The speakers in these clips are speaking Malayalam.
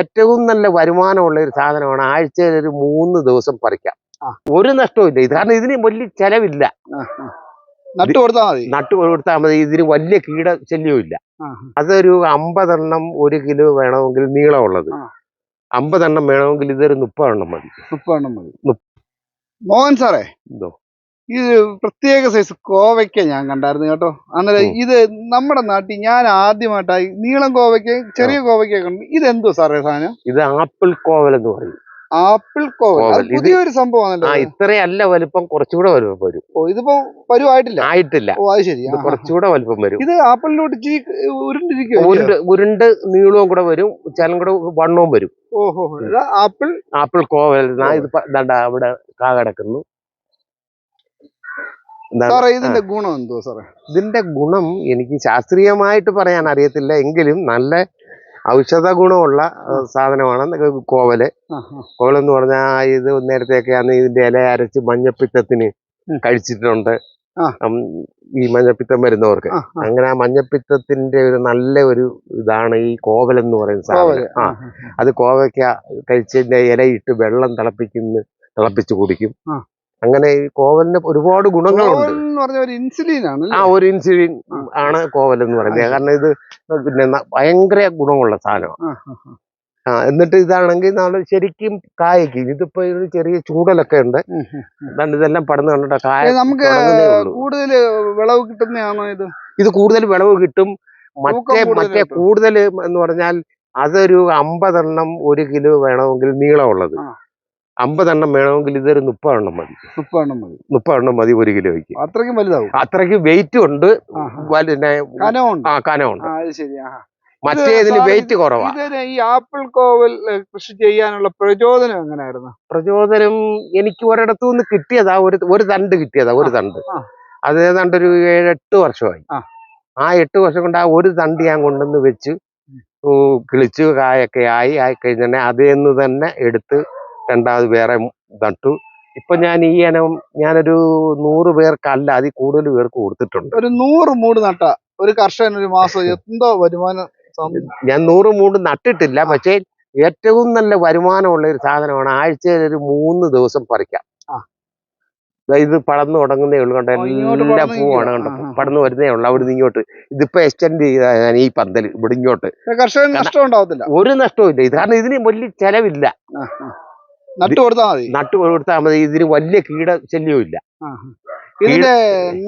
ഏറ്റവും നല്ല വരുമാനമുള്ള ഒരു സാധനമാണ് ആഴ്ചയിൽ ഒരു മൂന്ന് ദിവസം പറിക്കാം. ഒരു നഷ്ടവും ഇല്ല. ഇത് കാരണം ഇതിന് വലിയ ചെലവില്ല. നട്ട് കൊടുത്താൽ മതി. നട്ടു കൊടുത്താൽ മതി. ഇതിന് വലിയ കീട ശല്യവും ഇല്ല അതൊരു അമ്പതെണ്ണം ഒരു കിലോ വേണമെങ്കിൽ നീളമുള്ളത്. അമ്പതെണ്ണം വേണമെങ്കിൽ ഇതൊരു മുപ്പതെണ്ണം മതി. മുപ്പതെണ്ണം മതി. മോഹൻ സാറേ എന്തോ? ഇത് പ്രത്യേക സൈസ് കോവയ്ക്ക ഞാൻ കണ്ടായിരുന്നു കേട്ടോ. അന്നേരം ഇത് നമ്മുടെ നാട്ടിൽ ഞാൻ ആദ്യമായിട്ടായി നീളം കോവയ്ക്ക ചെറിയ കോവയ്ക്ക കണ്ടു ഇത് എന്തോ സാറേ സാധനം? ഇത് ആപ്പിൾ കോവൽ എന്ന് പറയും. ആപ്പിൾ കോവൽ. പുതിയൊരു സംഭവമാണല്ലോ ഇത്രയല്ല വലുപ്പം കുറച്ചുകൂടെ വലുപ്പം വരും. ഓ ഇതിപ്പോ പരുവായിട്ടില്ല ആയിട്ടില്ല. ഓ അത് ശരി. കുറച്ചുകൂടെ വലുപ്പം വരും. ഇത് ആപ്പിളിലോട്ട് ചീ ഉരുണ്ടിരിക്കും ഉരുണ്ട് ഉരുണ്ട് നീളവും കൂടെ വരും. ചലം കൂടെ വണ്ണവും വരും. ഓഹോ ആപ്പിൾ ആപ്പിൾ കോവൽ. ഇത് അവിടെ കാ കിടക്കുന്നു? സാറേ ഇതിന്റെ ഗുണം എന്തോ സാറേ? ഇതിന്റെ ഗുണം എനിക്ക് ശാസ്ത്രീയമായിട്ട് പറയാൻ അറിയത്തില്ല. എങ്കിലും നല്ല ഔഷധ ഗുണമുള്ള സാധനമാണ് കോവൽ. കോവലെന്ന് ആ. കോവൽ എന്ന് പറഞ്ഞാൽ ഇത് നേരത്തെയൊക്കെയാണ് ഇതിന്റെ ഇല അരച്ച് മഞ്ഞപ്പിത്തത്തിന് കഴിച്ചിട്ടുണ്ട്. ഈ മഞ്ഞപ്പിത്തം വരുന്നവർക്ക്. അങ്ങനെ ആ മഞ്ഞപ്പിത്തത്തിന്റെ ഒരു നല്ല ഒരു ഇതാണ് ഈ കോവൽ എന്ന് പറയുന്ന സാധനം. ആ. അത് കോവയ്ക്ക കഴിച്ചതിന്റെ ഇലയിട്ട് വെള്ളം തിളപ്പിക്കുന്ന തിളപ്പിച്ച് കുടിക്കും. അങ്ങനെ ഈ കോവലിന് ഒരുപാട് ഗുണങ്ങളുണ്ട്. ഒരു ഇൻസുലിൻ ആണ് ആ ഒരു ഇൻസുലിൻ ആണ് കോവൽ എന്ന് പറയുന്നത്. കാരണം ഇത് പിന്നെ ഭയങ്കര ഗുണമുള്ള സാധനമാണ്. ആ എന്നിട്ട് ഇതാണെങ്കിൽ നമ്മൾ ശരിക്കും കായ്ക്കും ഇതിപ്പോ ഒരു ചെറിയ ചൂടലൊക്കെ ഉണ്ട്. അതാണ് ഇതെല്ലാം പടന്ന് കണ്ടിട്ട് കായ നമുക്ക് കൂടുതൽ വിളവ് കിട്ടുന്നതാണോ ഇത്? ഇത് കൂടുതൽ വിളവ് കിട്ടും. മറ്റേ മറ്റേ കൂടുതൽ എന്ന് പറഞ്ഞാൽ അതൊരു അമ്പതെണ്ണം ഒരു കിലോ വേണമെങ്കിൽ നീളമുള്ളത്. അമ്പതെണ്ണം വേണമെങ്കിൽ ഇതൊരു മുപ്പതെണ്ണം മതി. മുപ്പതെണ്ണം മതി. മുപ്പതെണ്ണം മതി ഒരു കിലോയ്ക്ക്. അത്രയ്ക്കും വലുതാവും. അത്രയ്ക്ക് വെയിറ്റ് ഉണ്ട്. കനമുണ്ട് ആ കനമുണ്ട് മറ്റേതിന് വെയിറ്റ് കുറവാണ് ഈ ആപ്പിൾ കോവൽ കൃഷി ചെയ്യാനുള്ള പ്രചോദനം എങ്ങനെയായിരുന്നു പ്രചോദനം എനിക്ക് ഒരിടത്തു നിന്ന് കിട്ടിയതാ ഒരു ഒരു തണ്ട് കിട്ടിയതാ ഒരു തണ്ട്. അത് ഏതാണ്ട് ഒരു ഏഴെട്ട് വർഷമായി. ആ. എട്ട് വർഷം കൊണ്ട് ആ ഒരു തണ്ട് ഞാൻ കൊണ്ടുവന്ന് വെച്ച് കിളിച്ചു കായൊക്കെ ആയി ആയി കഴിഞ്ഞാൽ അതേന്ന് തന്നെ എടുത്ത് രണ്ടാമത് വേറെ നട്ടു. ഇപ്പൊ ഞാൻ ഈ ഇനം ഞാനൊരു നൂറ് പേർക്കല്ല അതിൽ കൂടുതൽ പേർക്ക് കൊടുത്തിട്ടുണ്ട്. ഒരു നൂറ് മൂട് നട്ട ഒരു കർഷകൻ ഒരു മാസം എന്തോ വരുമാനം ഞാൻ നൂറ് മൂട് നട്ടിട്ടില്ല പക്ഷേ ഏറ്റവും നല്ല വരുമാനമുള്ള ഒരു സാധനമാണ് ആഴ്ചയിൽ ഒരു മൂന്ന് ദിവസം പറിക്കാം. ഇത് പടർന്നു തുടങ്ങുന്നേ ഉള്ളു കണ്ടോ? എല്ലാ പൂവാണ്. കണ്ടോ? പടന്നു. പടർന്നു വരുന്നേ ഉള്ളു അവിടെ നിന്ന് ഇങ്ങോട്ട്. ഇതിപ്പോ എക്സ്റ്റെൻഡ് ചെയ്താണ് ഈ പന്തൽ ഇവിടെ ഇങ്ങോട്ട്. ഒരു നഷ്ടവും ഇല്ല. ഇത് കാരണം ഇതിന് വലിയ ചെലവില്ല. നട്ട് കൊടുത്താൽ മതി. നട്ടു കൊടുത്താൽ മതി. ഇതിന് വലിയ കീട ശല്യവും ഇല്ല. ഇതിന്റെ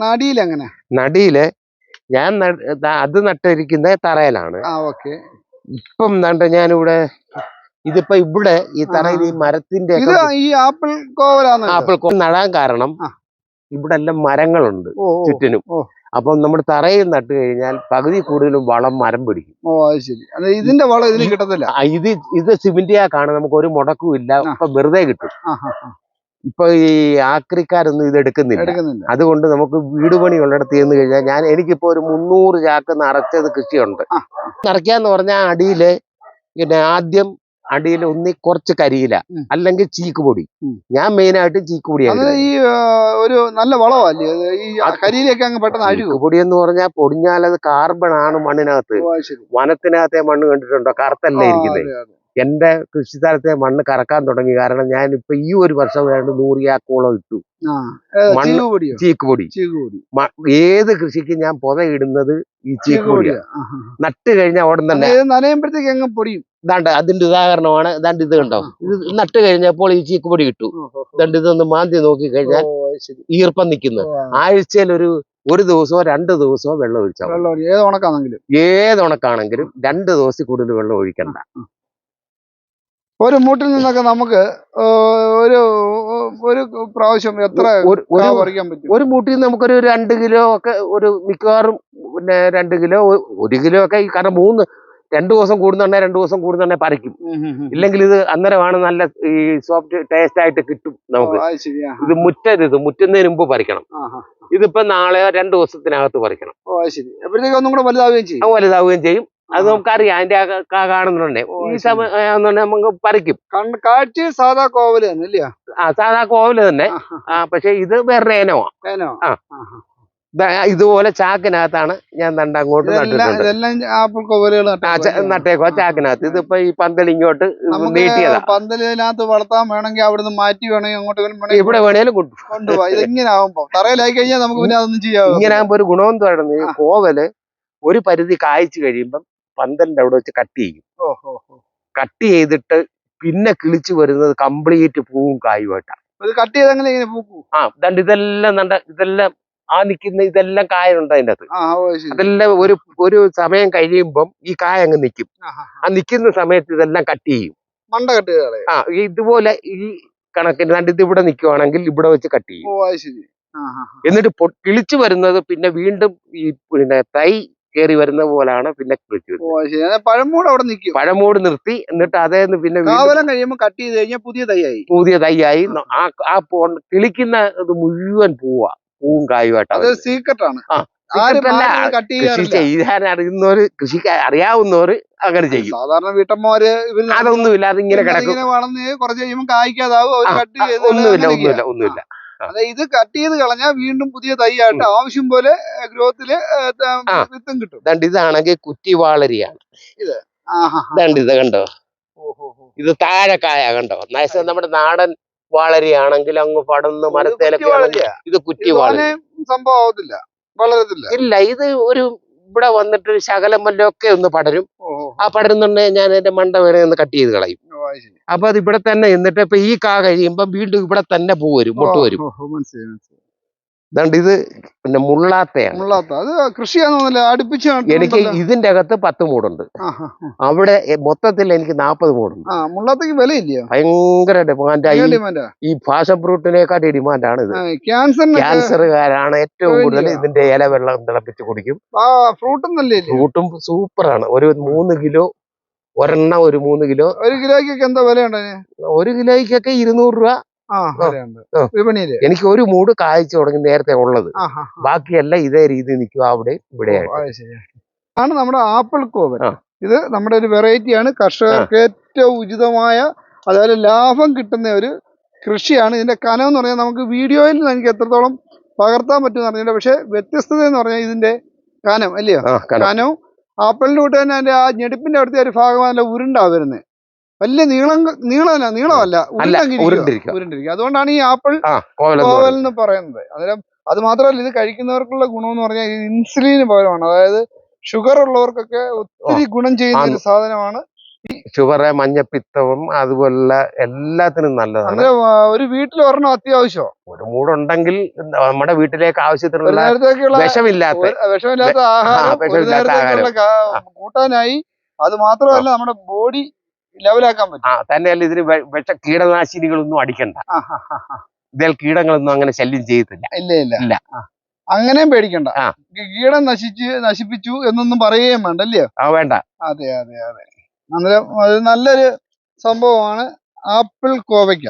നടിയിൽ എങ്ങനെ? നടിയിൽ ഞാൻ അത് നട്ടിരിക്കുന്ന തറയിലാണ്. ഇപ്പം എന്താണ്ട് ഞാനിവിടെ ഇതിപ്പോ ഇവിടെ ഈ തറയിൽ ഈ മരത്തിന്റെ ആപ്പിൾ കോവലാണ് ആപ്പിൾ കോവൽ നടാൻ കാരണം. ഇവിടെ എല്ലാം മരങ്ങളുണ്ട് ചുറ്റിനും. അപ്പൊ നമ്മൾ തറയിൽ നട്ട് കഴിഞ്ഞാൽ പകുതി കൂടുതലും വളം മരം പിടിക്കും. ഓ അത് ശരി. ഇതിന്റെ വളം ഇതിന് കിട്ടത്തില്ല? ഇത് ഇത് സിമെന്റിയാക്കാണ് നമുക്ക് ഒരു മുടക്കും ഇല്ല. ഇപ്പൊ വെറുതെ കിട്ടും. ഇപ്പൊ ഈ ആക്രിക്കാരൊന്നും ഇത് എടുക്കുന്നില്ല. അതുകൊണ്ട് നമുക്ക് വീട് പണി ഉള്ളിടത്ത് ചെന്ന് കഴിഞ്ഞാൽ ഞാൻ എനിക്കിപ്പോ ഒരു മുന്നൂറ് ചാക്ക് നിറച്ചത് കൃഷിയുണ്ട്. നിറയ്ക്കാന്ന് പറഞ്ഞാൽ അടിയിൽ പിന്നെ ആദ്യം അടിയിൽ ഒന്നി കുറച്ച് കരിയില. അല്ലെങ്കിൽ ചീക്ക് പൊടി. ഞാൻ മെയിനായിട്ട് ആയിട്ട് ചീക്ക് ഈ ഒരു നല്ല വളമല്ലേ അത് ഈ കരിയിലേക്ക് അങ്ങ് പെട്ടെന്ന് അഴുകും ചീക്കുപൊടി എന്ന് പറഞ്ഞാൽ പൊടിഞ്ഞാൽ അത് കാർബൺ ആണ് മണ്ണിനകത്ത്. വനത്തിനകത്തെ മണ്ണ് കണ്ടിട്ടുണ്ടോ? കറുത്തല്ലേ ഇരിക്കുന്നത് എന്റെ കൃഷിസ്ഥലത്തെ മണ്ണ് കറക്കാൻ തുടങ്ങി. കാരണം ഞാൻ ഇപ്പൊ ഈ ഒരു വർഷം വേണ്ട നൂറ് ചാക്കോളം ഇട്ടു. മണ്ണ് ചീക്കുപൊടി. ഏത് കൃഷിക്ക് ഞാൻ പുതയിടുന്നത് ഈ ചീക്കുപൊടിയാണ് ആ. നട്ട് കഴിഞ്ഞാൽ ഉടൻ തന്നെ നനയുമ്പോഴത്തേക്ക് അങ്ങ് പൊടിയും? ഇതാണ്ട് അതിന്റെ ഉദാഹരണമാണ്. ഇതാണ്ട് ഇത് കണ്ടോ? ഇത് നട്ട് കഴിഞ്ഞപ്പോൾ ഈ ചീക്കുപൊടി കിട്ടും. ഇതാണ്ട് ഇതൊന്ന് മാന്തി നോക്കി കഴിഞ്ഞാൽ ഈർപ്പം നിൽക്കുന്നു. ആഴ്ചയിൽ ഒരു ഒരു ദിവസമോ രണ്ട് ദിവസമോ വെള്ളം ഒഴിച്ചാൽ ഏത് ഉണക്കാണെങ്കിലും? ഏത് ഉണക്കാണെങ്കിലും രണ്ട് ദിവസത്തിൽ കൂടുതൽ വെള്ളം ഒഴിക്കണ്ട. ഒരു മൂട്ടിൽ നിന്നൊക്കെ നമുക്ക് ഒരു ഒരു പ്രാവശ്യം എത്ര പറിക്കാൻ പറ്റും? ഒരു മൂട്ടിൽ നിന്ന് നമുക്കൊരു രണ്ട് കിലോ ഒക്കെ ഒരു മിക്കവാറും പിന്നെ രണ്ട് കിലോ ഒരു കിലോ ഒക്കെ ഈ കാരണം മൂന്ന് രണ്ടു ദിവസം കൂടുന്നുണ്ടെ രണ്ടു ദിവസം കൂടുന്നുണ്ടെ പറിക്കും. ഇല്ലെങ്കിൽ ഇത് അന്നേരമാണ് നല്ല ഈ സോഫ്റ്റ് ടേസ്റ്റ് ആയിട്ട് കിട്ടും നമുക്ക്. ഇത് ശരി ഇത് മുറ്റരുത് മുറ്റുന്നതിന് മുമ്പ് പറിക്കണം. ഇതിപ്പോ നാളെ രണ്ടു ദിവസത്തിനകത്ത് പറിക്കണം. വലുതാവുകയും ചെയ്യും. അത്. നമുക്കറിയാം. അതിന്റെ കാണുന്നുണ്ടേ. ഈ സമയം നമുക്ക് പറിക്കും. കാഴ്ച സാധാ കോവൽ തന്നെ ആ സാധാ കോവൽ തന്നെ. ആ, പക്ഷെ ഇത് വേറെ ആ. ഇതുപോലെ ചാക്കിനകത്താണ് ഞാൻ തണ്ട അങ്ങോട്ട് നട്ടിട്ടുണ്ട്. നട്ടേക്കോ ചാക്കിനകത്ത്. ഇതിപ്പോ ഈ പന്തൽ ഇങ്ങോട്ട് നീട്ടിയതാ. പന്തലിനകത്ത് വളർത്താൻ വേണമെങ്കിൽ അവിടുന്ന് മാറ്റി വേണമെങ്കിൽ അങ്ങോട്ട് ഇവിടെ വേണേലും കൊണ്ടു കൊണ്ടുപോവാ. ഇതിങ്ങനെ ആവുമ്പോ തറയിലായി കഴിഞ്ഞാൽ നമുക്ക് പിന്നെ അതൊന്നും ചെയ്യാം ഇങ്ങനെ ആകുമ്പോ ഒരു ഗുണമെന്ന് പറയുന്നത്. കോവൽ ഒരു പരിധി കായ്ച്ചു കഴിയുമ്പം പന്തലിന്റെ അവിടെ വെച്ച് കട്ട് ചെയ്യും. കട്ട് ചെയ്തിട്ട് പിന്നെ കിളിച്ചു വരുന്നത് കംപ്ലീറ്റ് പൂവും കായുമായിട്ടാണ് കട്ട് ചെയ്ത് ഇങ്ങനെ പൂക്കൂ? ആ ദണ്ട് ഇതെല്ലാം നല്ല ഇതെല്ലാം ആ നിൽക്കുന്ന ഇതെല്ലാം കായുണ്ട് അതിന്റെ അകത്ത്. അതെല്ലാം ഒരു ഒരു സമയം കഴിയുമ്പം ഈ കായ അങ്ങ് നിൽക്കും ആ, നിൽക്കുന്ന സമയത്ത് ഇതെല്ലാം കട്ട് ചെയ്യും. മണ്ട കട്ട് ചെയ്തേ ആ ഇതുപോലെ ഈ കണക്കിന് രണ്ട് ഇത് ഇവിടെ നിൽക്കുവാണെങ്കിൽ ഇവിടെ വെച്ച് കട്ട് ചെയ്യും. എന്നിട്ട് കിളിച്ചു വരുന്നത് പിന്നെ വീണ്ടും ഈ പിന്നെ തൈ കയറി വരുന്ന പോലാണ് പിന്നെ കിളിച്ചു പഴമൂട് അവിടെ നിൽക്കും. പഴമൂട് നിർത്തി. എന്നിട്ട് അതേന്ന് പിന്നെ കഴിയുമ്പോൾ കാവലം കട്ട് ചെയ്ത് കഴിഞ്ഞാൽ പുതിയ തൈയായി. പുതിയ തൈയായി. ആയി ആ ആ കിളിക്കുന്ന ഇത് മുഴുവൻ പൂവാ. പൂവും കായുമായിട്ടാണ് സീക്രട്ടാണ് ആ, ചെയ്യാൻ അറിയുന്നവര് കൃഷി അറിയാവുന്നവര് അങ്ങനെ ചെയ്യും. സാധാരണ വീട്ടമ്മമാര് അതൊന്നുമില്ല. അതിങ്ങനെ കിടക്കും. ഒന്നുമില്ല ഒന്നുമില്ല ഒന്നുമില്ല. അതെ ഇത് കട്ട് ചെയ്ത് കളഞ്ഞാൽ വീണ്ടും പുതിയ തൈയായിട്ട് ആവശ്യം പോലെ ഗ്രോത്തിൽ. വിത്തും കിട്ടും. ദണ്ട് ഇതാണെങ്കിൽ കുറ്റിവാളരിയാണ് ആഹാ. ദണ്ട് ഇത് കണ്ടോ. ഇത് താഴെക്കായ കണ്ടോ? നൈസ് നമ്മുടെ നാടൻ വാളരിയാണെങ്കിൽ അങ്ങ് പടന്ന് ഇത് മരത്തേലൊക്കെ ഇത് കുറ്റി വാളരി. സംഭവം വളരത്തില്ല. ഇല്ല ഇത് ഒരു ഇവിടെ വന്നിട്ട് ശകലം വല്ലതൊക്കെ ഒന്ന് പടരും. ആ പടരുന്നുണ്ടെങ്കിൽ ഞാൻ എന്റെ മണ്ട വരെ ഒന്ന് കട്ട് ചെയ്ത് കളയും. അപ്പൊ അത് ഇവിടെ തന്നെ എന്നിട്ട് ഇപ്പൊ ഈ കാ കഴിയുമ്പോ വീണ്ടും ഇവിടെ തന്നെ പൂ വരും മുട്ട് വരും. ദണ്ട് ഇത് പിന്നെ മുള്ളാത്തയാണ്. മുള്ളാത്ത. അത് അടുപ്പിച്ച് എനിക്ക് ഇതിന്റെ അകത്ത് പത്ത് മൂടുണ്ട്. അവിടെ മൊത്തത്തിൽ എനിക്ക് നാപ്പത് മൂടുണ്ട്. മുള്ളാത്തക്ക് വിലയില്ല ഭയങ്കര ഡിമാൻഡായി ഡിമാൻഡാ? ഈ ഫാഷൻ ഫ്രൂട്ടിനെക്കാട്ടി ഡിമാൻഡാണ് ഇത്. ക്യാൻസറുകാരാണ് ഏറ്റവും കൂടുതൽ ഇതിന്റെ ഇല വെള്ളം തിളപ്പിച്ച് കുടിക്കും. ഫ്രൂട്ടും ഫ്രൂട്ടും സൂപ്പർ ഫ്രൂട്ടും സൂപ്പറാണ്. ഒരു മൂന്ന് കിലോ ഒരെണ്ണം ഒരു മൂന്ന് കിലോ. ഒരു കിലോയ്ക്കൊക്കെ എന്താ വിലയുണ്ടോ ഒരു കിലോയ്ക്കൊക്കെ ഇരുന്നൂറ് രൂപ. വിപണിയിൽ. എനിക്ക് ഒരു മൂട് കായ്ച്ചു തുടങ്ങി നേരത്തെ ഉള്ളത്. ബാക്കിയെല്ലാം ഇതേ രീതി നിൽക്കും. അവിടെ ഇവിടെ. ആണ് നമ്മുടെ ആപ്പിൾ കോവൻ ഇത് നമ്മുടെ ഒരു വെറൈറ്റിയാണ് കർഷകർക്ക് ഏറ്റവും ഉചിതമായ അതായത് ലാഭം കിട്ടുന്ന ഒരു കൃഷിയാണ്. ഇതിന്റെ കനം എന്ന് പറഞ്ഞാൽ നമുക്ക് വീഡിയോയിൽ എനിക്ക് എത്രത്തോളം പകർത്താൻ പറ്റുമെന്ന് അറിഞ്ഞില്ല. പക്ഷെ വ്യത്യസ്തത എന്ന് പറഞ്ഞാൽ ഇതിന്റെ കനം അല്ലയോ? കനവും ആപ്പിളിന്റെ കൂട്ട് തന്നെ അതിന്റെ ആ ഞെടുപ്പിന്റെ അടുത്ത ഒരു ഭാഗം നല്ല ഉരുണ്ടാ വരുന്നത്. വലിയ നീളം നീളമല്ല നീളമല്ല. ഉരുണ്ടിരിക്കുക. അതുകൊണ്ടാണ് ഈ ആപ്പിൾ കോവൽ എന്ന് പറയുന്നത്. അന്നേരം അത് മാത്രമല്ല ഇത് കഴിക്കുന്നവർക്കുള്ള ഗുണം എന്ന് പറഞ്ഞാൽ ഇൻസുലിന് പകരമാണ്. അതായത് ഷുഗർ ഉള്ളവർക്കൊക്കെ ഒത്തിരി ഗുണം ചെയ്യുന്ന ഒരു സാധനമാണ് ഷുഗർ മഞ്ഞപ്പിത്തവും അതുപോലെ എല്ലാത്തിനും നല്ലതാണ്. ഒരു വീട്ടിൽ ഒരെണ്ണം അത്യാവശ്യം ഒരു മൂടുണ്ടെങ്കിൽ നമ്മുടെ വീട്ടിലേക്ക് ആവശ്യത്തിനുള്ള വിഷമില്ലാത്ത വിഷമില്ലാത്ത ആഹാരം കൂട്ടാനായി. അത് മാത്രമല്ല നമ്മുടെ ബോഡി ലെവലാക്കാൻ പറ്റും. തന്നെയല്ല ഇതിന് വെച്ച വിഷ കീടനാശിനികളൊന്നും അടിക്കണ്ട. ഇതിൽ കീടങ്ങളൊന്നും അങ്ങനെ ശല്യം ചെയ്യത്തില്ല. ഇല്ല ഇല്ല. ഇല്ല. അങ്ങനെ അങ്ങനെയും പേടിക്കണ്ട. കീടം നശിച്ച് നശിപ്പിച്ചു എന്നൊന്നും പറയുകയും വേണ്ട അല്ലയോ? ആ വേണ്ട. അതെ അതെ അതെ. നല്ല അത് നല്ലൊരു സംഭവമാണ് ആപ്പിൾ കോവയ്ക്ക.